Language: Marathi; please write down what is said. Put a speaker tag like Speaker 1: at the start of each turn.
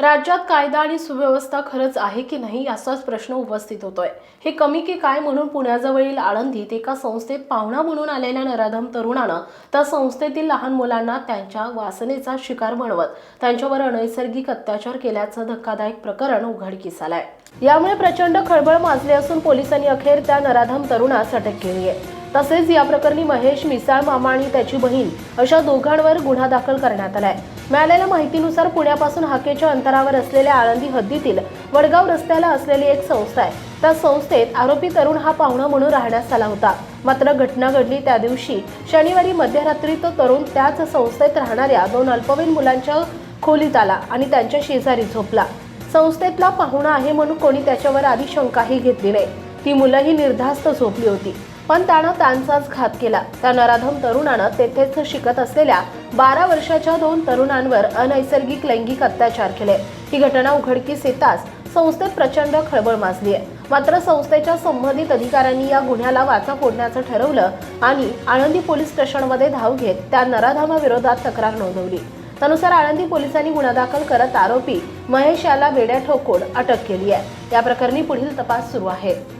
Speaker 1: राज्यात कायदा आणि सुव्यवस्था खरंच आहे की नाही असाच प्रश्न उपस्थित होतोय. हे कमी की काय म्हणून पुण्याजवळील आळंदीत एका संस्थेत पाहुणा म्हणून आलेल्या नराधम तरुणानं त्या संस्थेतील लहान मुलांना त्यांच्या वासनेचा शिकार बनवत त्यांच्यावर अनैसर्गिक अत्याचार केल्याचं धक्कादायक प्रकरण उघडकीस आलंय यामुळे प्रचंड खळबळ माजली असून पोलिसांनी अखेर त्या नराधम तरुणास अटक केली आहे. तसेच या प्रकरणी महेश मिसाळ मामा आणि त्याची बहीण अशा दोघांवर गुन्हा दाखल करण्यात आलाय. मिळालेल्या माहितीनुसार पुण्यापासून हाकेच्या अंतरावर असलेल्या आळंदी हद्दीतील वडगाव रस्त्याला असलेली एक संस्था आहे. त्या संस्थेत आरोपी तरुण हा पाहुणा म्हणून राहण्यास आला होता. मात्र घटना घडली त्या दिवशी. शनिवारी मध्यरात्री तो तरुण त्याच संस्थेत राहणाऱ्या दोन अल्पवयीन मुलांच्या खोलीत आला आणि त्यांच्या शेजारी झोपला. संस्थेतला पाहुणा आहे म्हणून कोणी त्याच्यावर आधी शंकाही घेतली नाही. ती मुलंही निर्धास्त झोपली होती. पण त्यानं त्यांचाच घात केला. त्या नराधम तरुणानं तेथेच शिकत असलेल्या बारा वर्षाच्या दोन तरुणांवर अनैसर्गिक लैंगिक अत्याचार केले. ही घटना उघडकीस येताच संस्थेत प्रचंड खळबळ माजली आहे मात्र संस्थेच्या संबंधित अधिकाऱ्यांनी या गुन्ह्याला वाचा फोडण्याचं ठरवलं आणि आळंदी पोलीस स्टेशनमध्ये धाव घेत त्या नराधामाविरोधात तक्रार नोंदवली. त्यानुसार आळंदी पोलिसांनी गुन्हा दाखल करत आरोपी महेश याला वेड्या ठोकून अटक केली आहे या प्रकरणी पुढील तपास सुरू आहे.